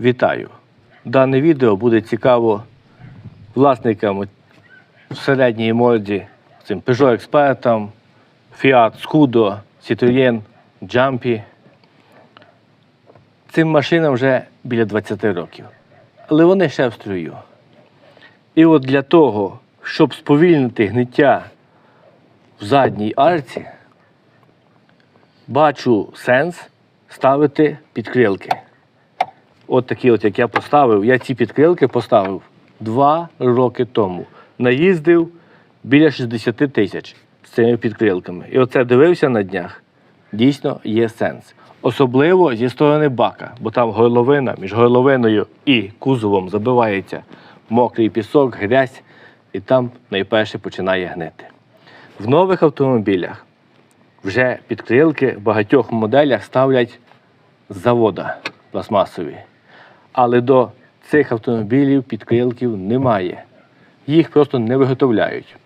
Вітаю! Дане відео буде цікаво власникам середньої молоді, цим Peugeot експертам, Fiat Scudo, Citroën, Jumpy. Цим машинам вже біля 20 років. Але вони ще в строю. І от для того, щоб сповільнити гниття в задній арці, бачу сенс ставити підкрилки. От такі, от як я поставив, я ці підкрилки поставив два роки тому. Наїздив біля 60 тисяч з цими підкрилками. І оце дивився на днях. Дійсно є сенс. Особливо зі сторони бака, бо там горловина між горловиною і кузовом забивається мокрий пісок, грязь, і там найперше починає гнити. В нових автомобілях вже підкрилки в багатьох моделях ставлять з завода пластмасові. Але до цих автомобілів підкрилків немає. Їх просто не виготовляють.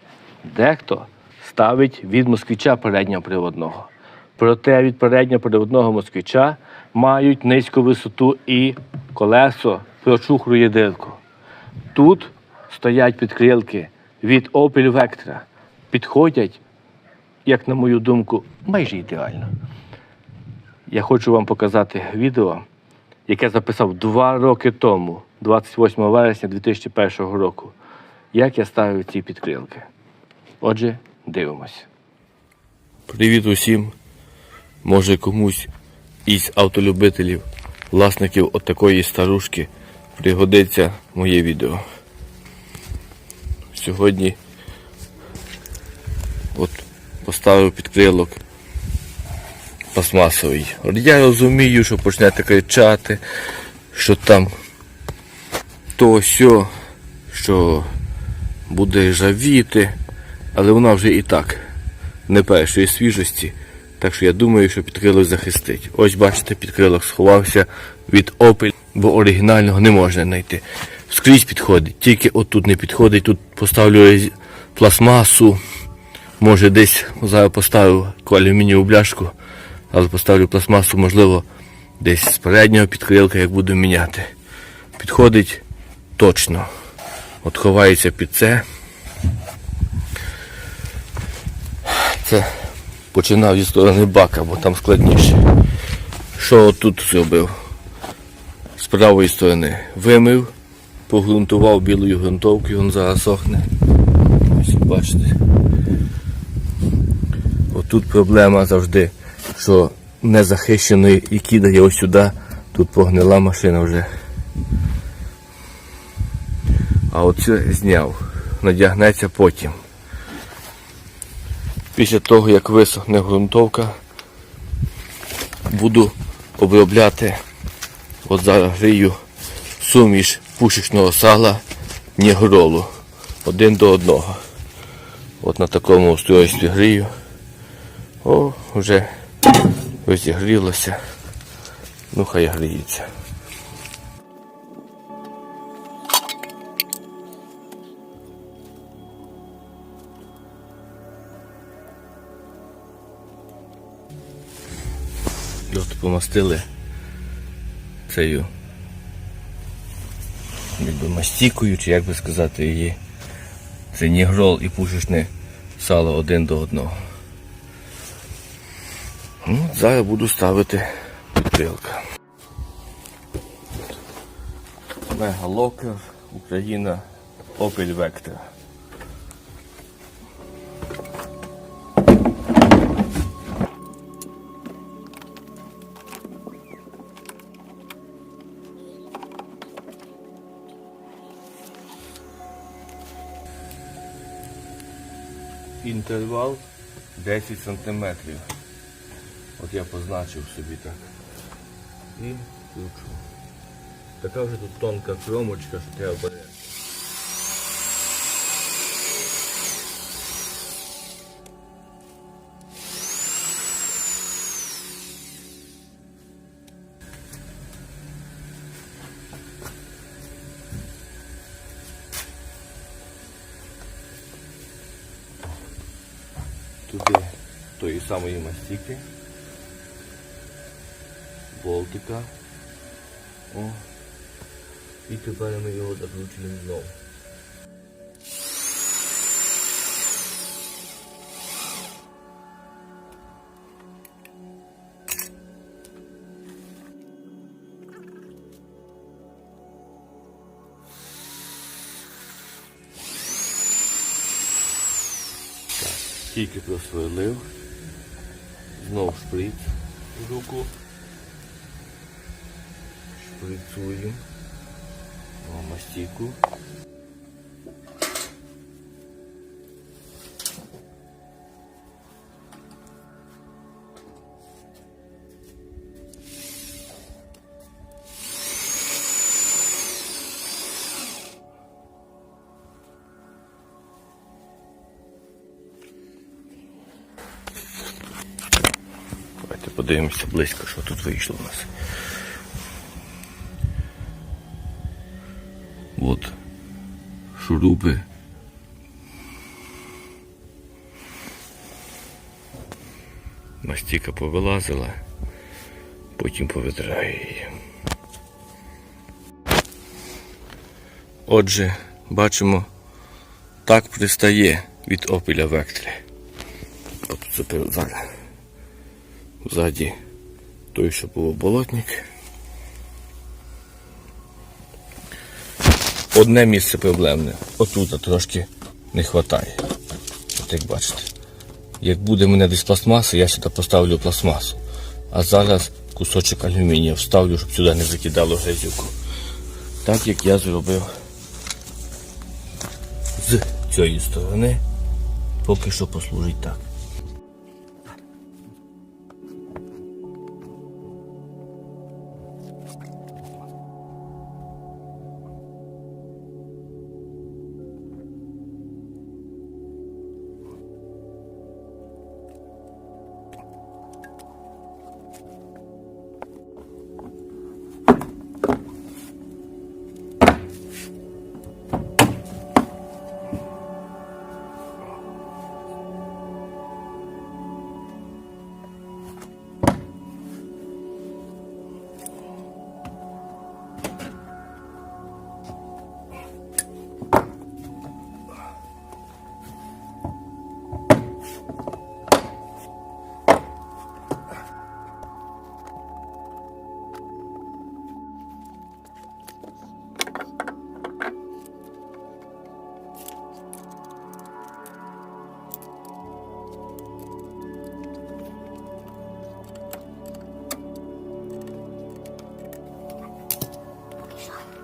Дехто ставить від москвича переднього приводного. Проте від переднього приводного москвича мають низьку висоту і колесо прочухрує дирку. Тут стоять підкрилки від Opel Vectra. Підходять, як на мою думку, майже ідеально. Я хочу вам показати відео, яке записав два роки тому, 28 вересня 2001 року, як я ставив ці підкрилки. Отже, дивимось. Привіт усім. Може комусь із автолюбителів, власників отакої старушки пригодиться моє відео. Сьогодні от поставив підкрилок пластмасовий. Я розумію, що почнете кричати, що там то сьо, що буде жавіти, але вона вже і так не першої свіжості. Так що я думаю, що підкрилок захистить. Ось бачите, підкрилок сховався від Opel, бо оригінального не можна знайти. Скрізь підходить, тільки отут не підходить. Тут поставлю пластмасу. Може десь поставив алюмінієву бляшку, але поставлю пластмасу, можливо, десь з переднього підкрилка, як буду міняти. Підходить точно. От ховається під це. Це починав зі сторони бака, бо там складніше. Що тут зробив? З правої сторони вимив, погрунтував білою ґрунтовкою, він зараз сохне. Ось бачите. Отут проблема завжди, що незахищений і кидає ось сюди, тут погнила машина вже. А оце зняв. Надягнеться потім. Після того, як висохне ґрунтовка, буду обробляти, от зараз грію суміш пушечного сала нігролу один до одного. От на такому устройстві грію. О, вже розігрілося. Ну хай гріється. От помастили цією якби мастікою, чи як би сказати її. Це нігрол і пушечне сало один до одного. Ну, зараз буду ставити підкрилка. Мегалокер, Україна, Opel Vectra. Інтервал 10 сантиметрів. От я позначив собі так. І кручу. Така вже тут тонка кромочка, що треба бере. Туди тої самої мастики. болтика. О, І тепер ми його закручуємо знову. Так, тільки просверлив. Знов шприц в руку. Шприцуємо. Мастіку. Давайте подивимося близько, що тут вийшло у нас. От шурупи. Мастіка повилазила, потім повидраю її. Отже, бачимо, так пристає від опіля векторі. От це. Ззаді той, що був болотник. Одне місце проблемне. Отут трошки не вистачає. От як бачите. Як буде в мене десь пластмаса, я сюди поставлю пластмасу. А зараз кусочок алюмінія вставлю, щоб сюди не закидало грязюку. Так як я зробив з цієї сторони, поки що послужить так.